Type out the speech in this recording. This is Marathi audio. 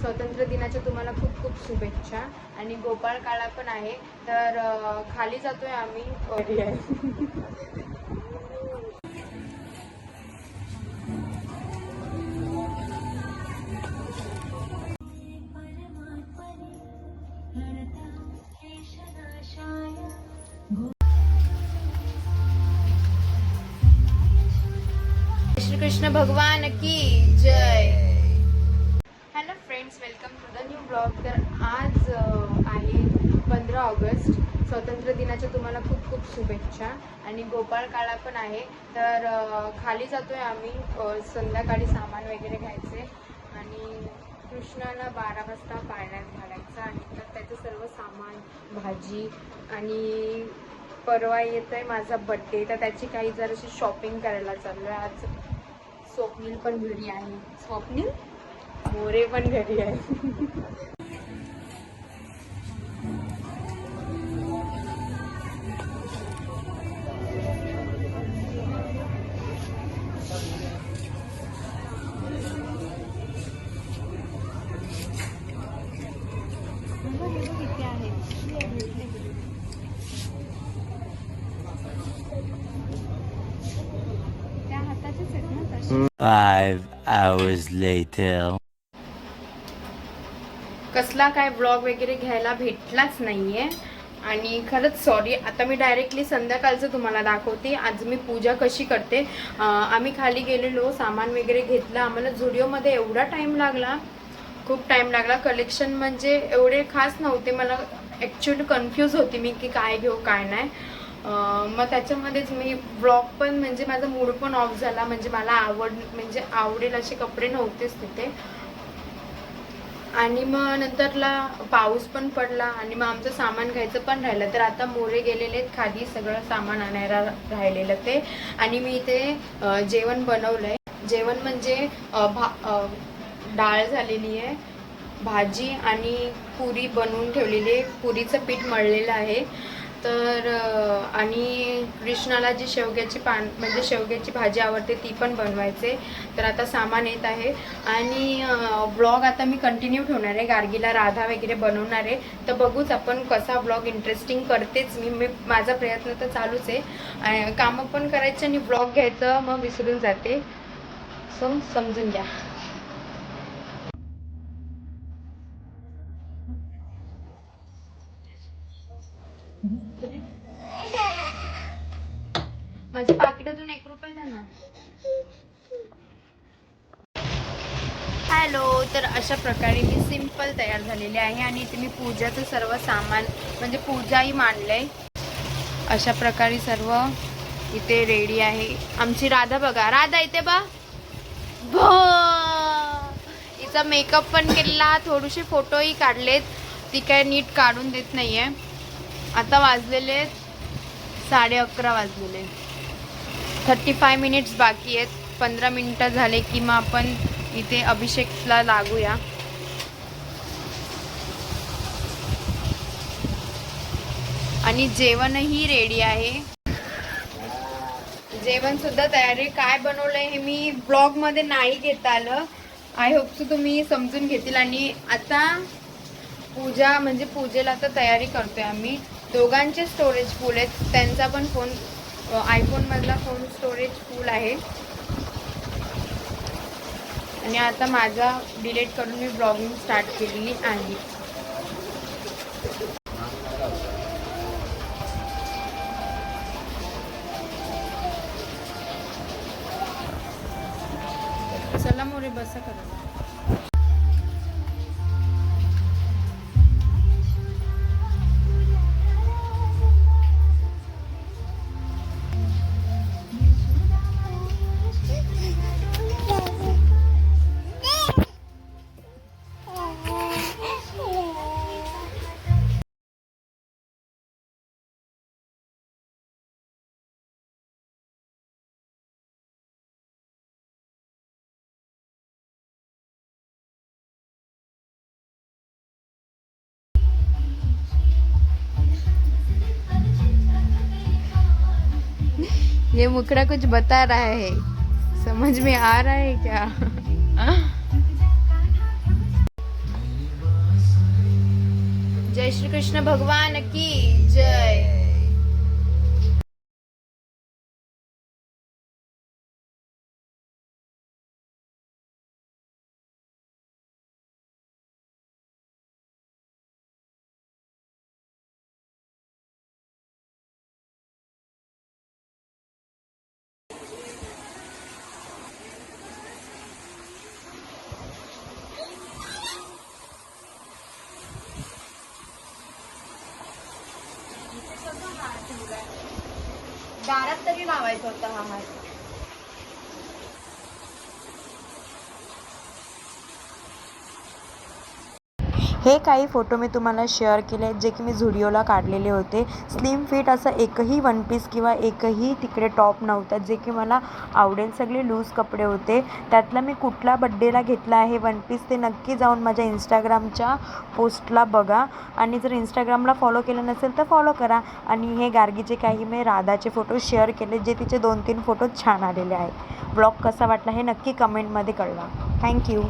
स्वातंत्र्य दिनाच्या तुम्हाला खूप खूप शुभेच्छा. आणि गोपाळ काळा पण आहे. तर खाली जातोय आम्ही. कृष्ण भगवान की जय. Friends welcome to the new blog तर आज आहे पंधरा ऑगस्ट. स्वातंत्र्य दिनाच्या तुम्हाला खूप खूप शुभेच्छा. आणि गोपाळ काळा पण आहे. तर खाली खाली जातोय आम्ही. संध्याकाळी सामान वगैरे घ्यायचे. आणि कृष्णाला बारा वाजता पाळण्यात घालायचं. आणि तर त्याचं सर्व सामान भाजी आणि परवा येत आहे माझा बड्डे तर त्याची काही जराशी शॉपिंग करायला चाललो आहे आज स्वप्नील पण घरी आहे. स्वप्नील? मोरे पण घरी आहे त्या हाताचेच आहेत ना तसे Five hours later. कसला काय ब्लॉग वगैरे घ्यायला भेटलाच नाही आहे आणि खरंच सॉरी आता मी डायरेक्टली संध्याकाळचं तुम्हाला दाखवते. आज मी पूजा कशी करते. आम्ही खाली गेलेलो सामान वगैरे घेतलं. आम्हाला झुडिओमध्ये एवढा टाईम लागला. खूप टाईम लागला. कलेक्शन म्हणजे एवढे खास नव्हते. मला ॲक्च्युली कन्फ्यूज होती मी की काय घेऊ काय नाही. मग त्याच्यामध्येच मी ब्लॉग पण म्हणजे माझा मूड पण ऑफ झाला. म्हणजे मला आवड म्हणजे आवडेल असे कपडे नव्हतेच तिथे. आणि मग नंतरला पाऊस पण पडला आणि मग आमचं सामान घ्यायचं पण राहिलं. तर आता मोरे गेलेले आहेत खाली सगळं सामान आणायला राहिलेलं ते. आणि मी इथे जेवण बनवलंय. जेवण म्हणजे भा डाळ झालेली आहे भाजी आणि पुरी बनवून ठेवलेली आहे. पुरीचं पीठ मळलेलं आहे. तर आणि कृष्णाला जी शेवग्याची पान म्हणजे शेवग्याची भाजी आवडते ती पण बनवायचे. तर आता सामान येत आहे. आणि ब्लॉग आता मी कंटिन्यू ठेवणार आहे. गार्गीला राधा वगैरे बनवणार आहे. तर बघूच आपण कसा ब्लॉग इंटरेस्टिंग करतेच. मी मी माझा प्रयत्न तर चालूच आहे. आणि कामं पण करायचे आणि ब्लॉग घ्यायचं मग विसरून जाते. सो समजून घ्या. हॅलो तर अशा प्रकारे मी सिंपल तयार झालेले आहे आणि इथे मी पूजाचं सर्व सामान म्हणजे पूजाही मांडलंय. अशा प्रकारे सर्व इथे रेडी आहे. आमची राधा बघा. राधा इथे बा हिचा मेकअप पण केलेला. थोडेसे फोटोही काढलेत. ती काय नीट काढून देत नाहीये. आता वाजलेले आहेत साडे अकरा वाजलेले. थर्टी फाय मिनिट्स बाकी आहेत. पंधरा मिनिटं झाले की मग आपण इथे अभिषेकला लागूया. आणि जेवणही रेडी आहे. जेवण सुद्धा तयारी काय बनवलंय हे मी ब्लॉगमध्ये नाही घेता आलं. आय होप सो तुम्ही समजून घेतील. आणि आता पूजा म्हणजे पूजेला आता तयारी करतोय आम्ही. दोघांचे स्टोरेज फुल आहेत. त्यांचा पण फोन आयफोनमधला फोन स्टोरेज फुल आहे. आणि आता माझा डिलेट करून मी ब्लॉगिंग स्टार्ट केलेली आहे. चला मोरे बसा करा. ये मुखड़ा कुछ बता रहा है। समझ में आ रहा है क्या? जय श्री कृष्ण भगवान की जय। तरी लावायचा होता हा हात. हे काही फोटो मी तुम्हाला शेअर केले आहेत जे की मी झुडिओला काढलेले होते. स्लिम फिट असं एकही वन पीस किंवा एकही तिकडे टॉप नव्हता जे की मला आवडेल सगळे लूज कपडे होते. त्यातला मी कुठला बड्डेला घेतला आहे वन पीस ते नक्की जाऊन माझ्या इंस्टाग्रामच्या पोस्टला बघा. आणि जर इंस्टाग्रामला फॉलो केलं नसेल तर फॉलो करा. आणि हे गार्गीचे काही मी राधाचे फोटो शेअर केले जे तिचे दोन तीन फोटो छान आलेले आहेत. ब्लॉग कसा वाटला हे नक्की कमेंटमध्ये कळवा. थँक्यू